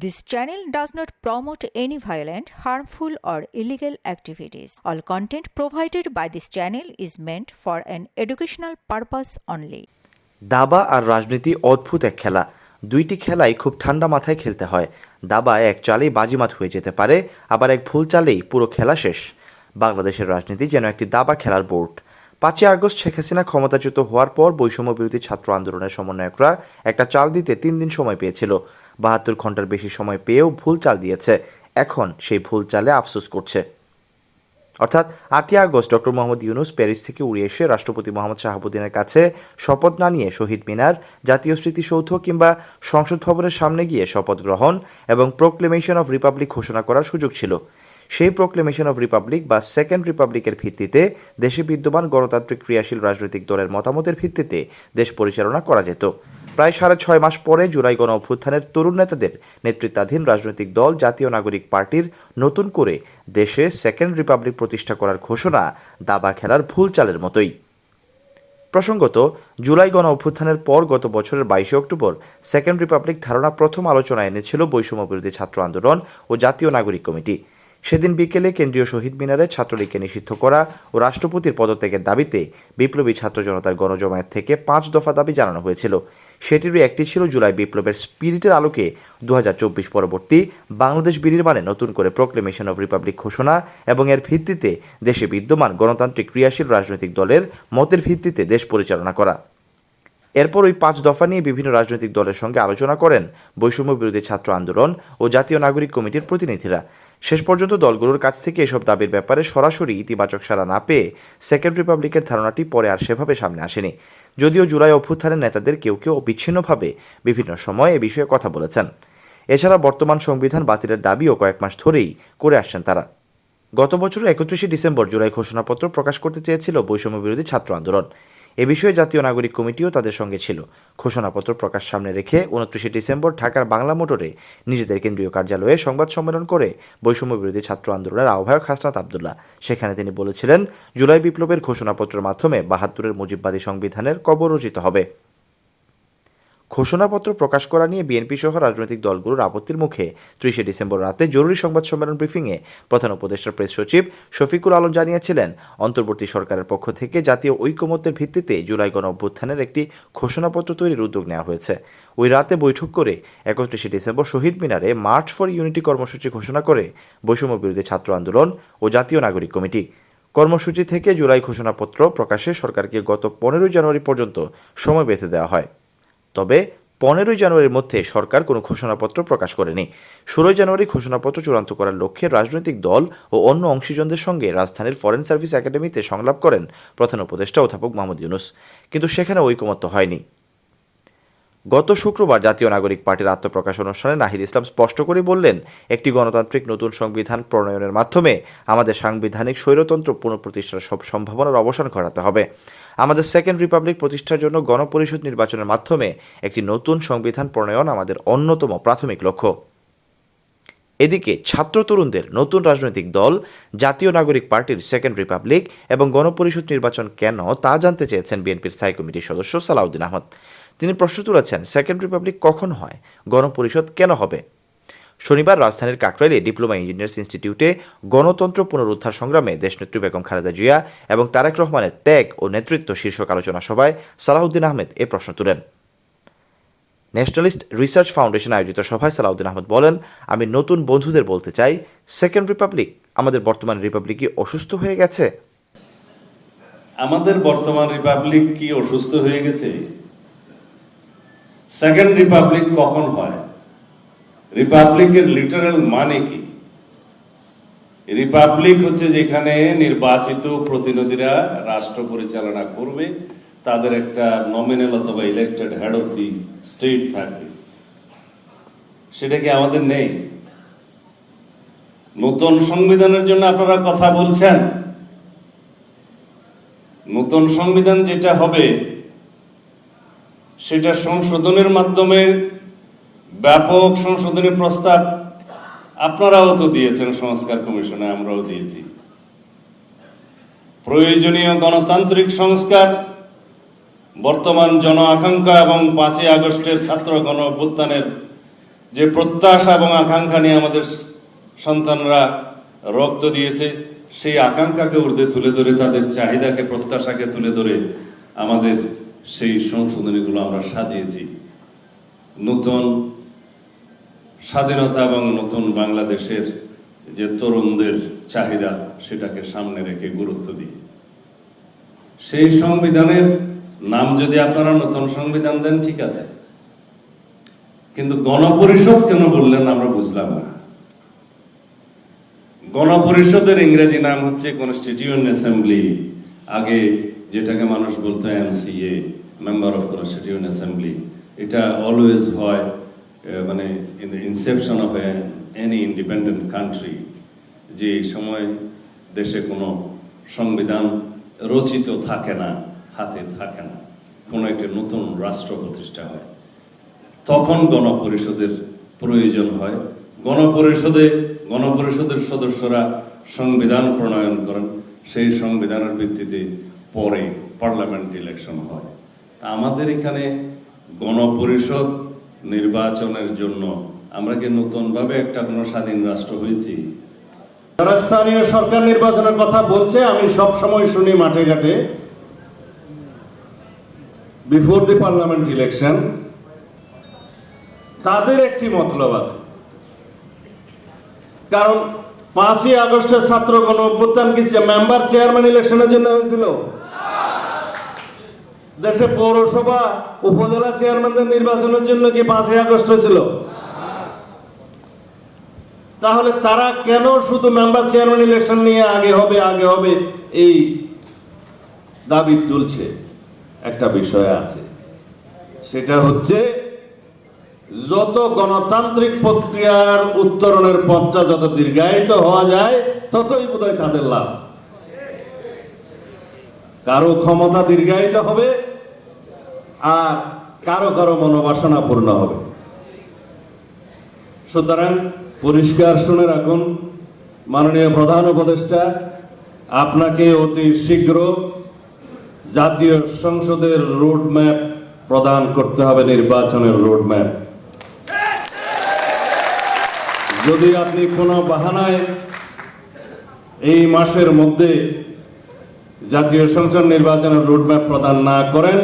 This channel does not promote any violent, harmful, or illegal activities. All content provided by this channel is meant for an educational purpose only. দাবা আর রাজনীতি অদ্ভুত এক খেলা দুইটি খেলাই খুব ঠান্ডা মাথায় খেলতে হয় দাবা এক চালেই বাজিমাত হয়ে যেতে পারে আবার এক ভুল চালেই পুরো খেলা শেষ বাংলাদেশের রাজনীতি যেন একটি দাবা খেলার বোর্ড পাঁচই আগস্ট শেখ হাসিনা ক্ষমতাচ্যুত হওয়ার পর বৈষম্য বিরোধী ছাত্র আন্দোলনের সমন্বয়করা একটা চাল দিতে তিন দিন সময় পেয়েছিল। বাহাত্তর ঘণ্টার বেশি সময় পেয়েও ভুল চাল দিয়েছে। এখন সেই ভুল চালে আফসোস করছে। অর্থাৎ আটই August doctor Mohammad Yunus Paris থেকে উড়ে এসে রাষ্ট্রপতি মোহাম্মদ শাহাবুদ্দিনের কাছে শপথ না নিয়ে শহীদ মিনার, জাতীয় স্মৃতিসৌধ কিংবা সংসদ ভবনের সামনে গিয়ে শপথ গ্রহণ এবং প্রোক্লেমেশন অফ রিপাবলিক ঘোষণা করার সুযোগ ছিল। সেই প্রোক্লেমেশন অফ রিপাবলিক বা সেকেন্ড রিপাবলিকের ভিত্তিতে দেশে বিদ্যমান গণতান্ত্রিক ক্রিয়াশীল রাজনৈতিক দলের মতামতের ভিত্তিতে দেশ পরিচালনা করা যেত। প্রায় সাড়ে ছয় মাস পরে জুলাই গণ অভ্যুত্থানের তরুণ নেতাদের নেতৃত্বাধীন রাজনৈতিক দল জাতীয় নাগরিক পার্টির নতুন করে দেশে সেকেন্ড রিপাবলিক প্রতিষ্ঠা করার ঘোষণা দাবা খেলার ভুল চালের মতোই। প্রসঙ্গত, জুলাই গণ অভ্যুত্থানের পর গত বছরের বাইশে অক্টোবর সেকেন্ড রিপাবলিক ধারণা প্রথম আলোচনায় এনেছিল বৈষম্য বিরোধী ছাত্র আন্দোলন ও জাতীয় নাগরিক কমিটি। সেদিন বিকেলে কেন্দ্রীয় শহীদ মিনারে ছাত্রলীগকে নিষিদ্ধ করা ও রাষ্ট্রপতির পদত্যাগের দাবিতে বিপ্লবী ছাত্র জনতার গণজমায়েত থেকে পাঁচ দফা দাবি জানানো হয়েছিল। সেটিরই একটি ছিল জুলাই বিপ্লবের স্পিরিটের আলোকে দু হাজার চব্বিশ পরবর্তী বাংলাদেশ বিনির্মাণে নতুন করে প্রোক্লেমেশন অফ রিপাবলিক ঘোষণা এবং এর ভিত্তিতে দেশে বিদ্যমান গণতান্ত্রিক ক্রিয়াশীল রাজনৈতিক দলের মতের ভিত্তিতে দেশ পরিচালনা করা। এরপর ওই পাঁচ দফা নিয়ে বিভিন্ন রাজনৈতিক দলের সঙ্গে আলোচনা করেন বৈষম্য বিরোধী ছাত্র আন্দোলন ও জাতীয় নাগরিক কমিটির প্রতিনিধিরা। শেষ পর্যন্ত দলগুলোর কাছ থেকে এসব দাবির ব্যাপারে সরাসরি ইতিবাচক সাড়া না পেয়ে সেকেন্ড রিপাবলিকের ধারণাটি পরে আর সেভাবে সামনে আসেনি। যদিও জুলাই অভ্যুত্থানের নেতাদের কেউ কেউ বিচ্ছিন্নভাবে বিভিন্ন সময় এ বিষয়ে কথা বলেছেন। এছাড়া বর্তমান সংবিধান বাতিলের দাবিও কয়েক মাস ধরেই করে আসছেন তারা। গত বছরের একত্রিশে ডিসেম্বর জুলাই ঘোষণাপত্র প্রকাশ করতে চেয়েছিল বৈষম্য বিরোধী ছাত্র আন্দোলন। এ বিষয়ে জাতীয় নাগরিক কমিটিও তাদের সঙ্গে ছিল। ঘোষণাপত্র প্রকাশ সামনে রেখে উনত্রিশে ডিসেম্বর ঢাকার বাংলা মোটরে নিজেদের কেন্দ্রীয় কার্যালয়ে সংবাদ সম্মেলন করে বৈষম্য বিরোধী ছাত্র আন্দোলনের আহ্বায়ক হাসনাত আবদুল্লাহ। সেখানে তিনি বলেছিলেন, জুলাই বিপ্লবের ঘোষণাপত্রের মাধ্যমে বাহাত্তরের মুজিববাদী সংবিধানের কবর রচিত হবে। ঘোষণাপত্র প্রকাশ করা নিয়ে বিএনপি সহ রাজনৈতিক দলগুলোর আপত্তির মুখে ত্রিশে ডিসেম্বর রাতে জরুরি সংবাদ সম্মেলন ব্রিফিংয়ে প্রধান উপদেষ্টার প্রেস সচিব শফিকুল আলম জানিয়েছিলেন, অন্তর্বর্তী সরকারের পক্ষ থেকে জাতীয় ঐকমত্যের ভিত্তিতে জুলাই গণ অভ্যুত্থানের একটি ঘোষণাপত্র তৈরির উদ্যোগ নেওয়া হয়েছে। ওই রাতে বৈঠক করে একত্রিশে ডিসেম্বর শহীদ মিনারে মার্চ ফর ইউনিটি কর্মসূচি ঘোষণা করে বৈষম্য বিরোধী ছাত্র আন্দোলন ও জাতীয় নাগরিক কমিটি। কর্মসূচি থেকে জুলাই ঘোষণাপত্র প্রকাশে সরকারকে গত পনেরোই জানুয়ারি পর্যন্ত সময় বেঁধে দেওয়া হয়। তবে পনেরোই জানুয়ারির মধ্যে সরকার কোনো ঘোষণাপত্র প্রকাশ করেনি। ষোলোই জানুয়ারি ঘোষণাপত্র চূড়ান্ত করার লক্ষ্যে রাজনৈতিক দল ও অন্য অংশীজনদের সঙ্গে রাজধানীর ফরেন সার্ভিস একাডেমিতে সংলাপ করেন প্রধান উপদেষ্টা অধ্যাপক মাহমুদ ইউনুস। কিন্তু সেখানে ঐকমত্য হয়নি। গত শুক্রবার জাতীয় নাগরিক পার্টির আত্মপ্রকাশ অনুষ্ঠানে নাহিদ ইসলাম স্পষ্ট করে বললেন, একটি গণতান্ত্রিক নতুন সংবিধান প্রণয়নের মাধ্যমে আমাদের সাংবিধানিক স্বৈরতন্ত্র পুনঃপ্রতিষ্ঠার সব সম্ভাবনার অবসান ঘটাতে হবে। আমাদের সেকেন্ড রিপাবলিক প্রতিষ্ঠার জন্য গণপরিষদ নির্বাচনের মাধ্যমে একটি নতুন সংবিধান প্রণয়ন আমাদের অন্যতম প্রাথমিক লক্ষ্য। এদিকে ছাত্র তরুণদের নতুন রাজনৈতিক দল, জাতীয় নাগরিক পার্টির সেকেন্ড রিপাবলিক এবং গণপরিষদ নির্বাচন কেন তা জানতে চেয়েছেন বিএনপির স্থায়ী কমিটির সদস্য সালাউদ্দিন আহমদ। তিনি প্রশ্ন তুলেছেন, সেকেন্ড রিপাবলিক কখন হয়? গণপরিষদ কেন হবে? শনিবার রাজধানীর কাকরাইলে ডিপ্লোমা ইঞ্জিনিয়ার্স ইনস্টিটিউটে গণতন্ত্র পুনরুদ্ধার সংগ্রামে দেশনেত্রী বেগম খালেদা জিয়া এবং তারেক রহমানের ত্যাগ ও নেতৃত্ব শীর্ষক আলোচনা সভায় সালাউদ্দিন আহমেদ এ প্রশ্ন তুলেন। ন্যাশনালিস্ট রিসার্চ ফাউন্ডেশন আয়োজিত সভায় সালাউদ্দিন আহমদ বলেন, আমি নতুন বন্ধুদের বলতে চাই, সেকেন্ড রিপাবলিক আমাদের বর্তমান রিপাবলিক কি অসুস্থ হয়ে গেছে? আমাদের বর্তমান রিপাবলিক কি অসুস্থ হয়ে গেছে? সেকেন্ড রিপাবলিক কখন হয়? রিপাবলিকের লিটারাল মানে কি? রিপাবলিক হচ্ছে যেখানে নির্বাচিত প্রতিনিধিরা রাষ্ট্র পরিচালনা করবে, তাদের একটা নমিনাল অথবা elected head of the state থাকবে। সেটা কি আমাদের নেই? নতুন সংবিধানের জন্য আপনারা কথা বলছেন। নতুন সংবিধান যেটা হবে সেটা সংশোধনের মাধ্যমে ব্যাপক সংশোধনী প্রস্তাব আপনারাও তো দিয়েছেন, সংস্কার কমিশনে আমরাও দিয়েছি। প্রয়োজনীয় গণতান্ত্রিক সংস্কার, বর্তমান জন আকাঙ্ক্ষা এবং পাঁচই আগস্টের ছাত্র গণ অভ্যুত্থানের যে প্রত্যাশা এবং আকাঙ্ক্ষা নিয়ে আমাদের সন্তানরা রক্ত দিয়েছে, সেই আকাঙ্ক্ষাকে ঊর্ধ্বে তুলে ধরে, তাদের চাহিদাকে, প্রত্যাশাকে তুলে ধরে আমাদের সেই সংশোধনীগুলো আমরা সাজিয়েছি। নতুন স্বাধীনতা এবং নতুন বাংলাদেশের যে তরুণদের চাহিদা, সেটাকে সামনে রেখে গুরুত্ব দিই। সেই সংবিধানের নাম যদি আপনারা নতুন সংবিধান দেন, ঠিক আছে। কিন্তু গণপরিষদ কেন বললেন আমরা বুঝলাম না। গণপরিষদের ইংরেজি নাম হচ্ছে কনস্টিটিউয়েন্ট অ্যাসেম্বলি আগে যেটাকে মানুষ বলতো MCA member of constituent assembly এটা অলওয়েজ হয় আহ, মানে in the inception of any independent country যে সময় দেশে কোনো সংবিধান রচিত থাকে না হাতে থাকে না কোনো একটি নতুন রাষ্ট্র প্রতিষ্ঠা হয়। তখন গণপরিষদের প্রয়োজন হয়। গণপরিষদে গণপরিষদের সদস্যরা সংবিধান প্রণয়ন করেন সেই সংবিধানের ভিত্তিতে পরে পার্লামেন্ট ইলেকশন হয়। তা আমাদের এখানে গণপরিষদ নির্বাচনের জন্য আমরা কি নতুনভাবে একটা কোনো স্বাধীন রাষ্ট্র হয়েছি? যারা স্থানীয় সরকার নির্বাচনের কথা বলছে, আমি সব সময় শুনি মাঠে ঘাটে। বিফোর দি পার্লামেন্ট ইলেকশন তাদের একটি মতলব আছে। কারণ পাঁচই আগস্টের ছাত্র গণ অভ্যুত্থান কি মেম্বার চেয়ারম্যান ইলেকশনের জন্য হয়েছিল? দেশে পৌরসভা উপজেলা চেয়ারম্যানদের নির্বাচনের জন্য কি পাঁচই আগস্ট হয়েছিল? তাহলে তারা কেন শুধু মেম্বার চেয়ারম্যান ইলেকশন নিয়ে আগে হবে আগে হবে এই দাবি তুলছে? একটা বিষয় আছে। সেটা হচ্ছে যত গণতান্ত্রিক প্রক্রিয়ার উত্তরণের পথটা যত দীর্ঘায়িত হওয়া যায়, ততই বোধহয় তাদের লাভ। কারও ক্ষমতা দীর্ঘায়িত হবে আর কারও কারও মনোবাসনা পূর্ণ হবে। সুতরাং পরিষ্কার শুনে রাখুন, মাননীয় প্রধান উপদেষ্টা, আপনাকে অতি শীঘ্র জাতীয় সংসদের রোড ম্যাপ প্রদান করতে হবে, নির্বাচনের রোড ম্যাপ। যদি আপনি কোনো বাহানায় এই মাসের মধ্যে জাতীয় সংসদ নির্বাচনের রোডম্যাপ প্রদান না করেন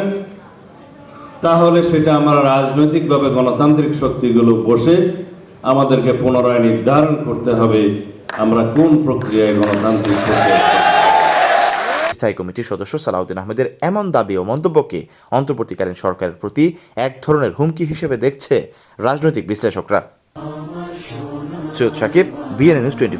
তাহলে সেটা আমরা রাজনৈতিকভাবে গণতান্ত্রিক শক্তিগুলো বসে আমাদেরকে পুনরায় নির্ধারণ করতে হবে, আমরা কোন প্রক্রিয়ায় গণতান্ত্রিক স্থায়ী কমিটির সদস্য সালাউদ্দিন আহমেদের এমন দাবি ও মন্তব্যকে অন্তর্বর্তীকালীন সরকারের প্রতি এক ধরনের হুমকি হিসেবে দেখছে রাজনৈতিক বিশ্লেষকরা। Syed Sakib BNA news twenty